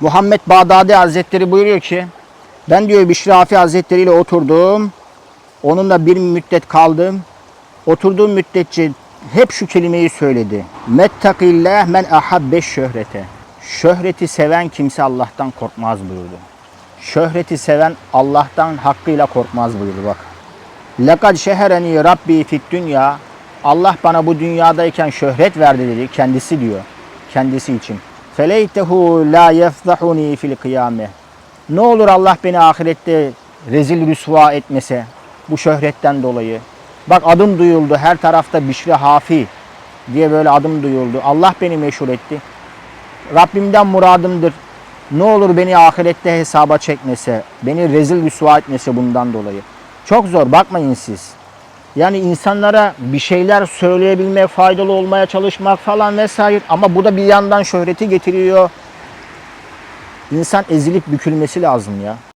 Muhammed Bağdadi Hazretleri buyuruyor ki ben diyor Bişri Hafi Hazretleri ile oturdum. Onunla bir müddet kaldım. Oturduğum müddetçe hep şu kelimeyi söyledi. Mettakillah men ahabbe şöhrete. Şöhreti seven kimse Allah'tan korkmaz buyurdu. Şöhreti seven Allah'tan hakkıyla korkmaz buyurdu bak. Lekad şehereni Rabbi fit dünya. Allah bana bu dünyadayken şöhret verdi dedi. Kendisi diyor. Kendisi için. Feleytehu la yefzahuni fil kıyame. Ne olur Allah beni ahirette rezil rüsva etmese bu şöhretten dolayı. Bak adım duyuldu her tarafta Bişri Hafi diye böyle adım duyuldu. Allah beni meşhur etti. Rabbimden muradımdır. Ne olur beni ahirette hesaba çekmese, beni rezil rüsva etmese bundan dolayı. Çok zor bakmayın siz. Yani insanlara bir şeyler söyleyebilmek, faydalı olmaya çalışmak falan vesaire ama bu da bir yandan şöhreti getiriyor. İnsan ezilip bükülmesi lazım ya.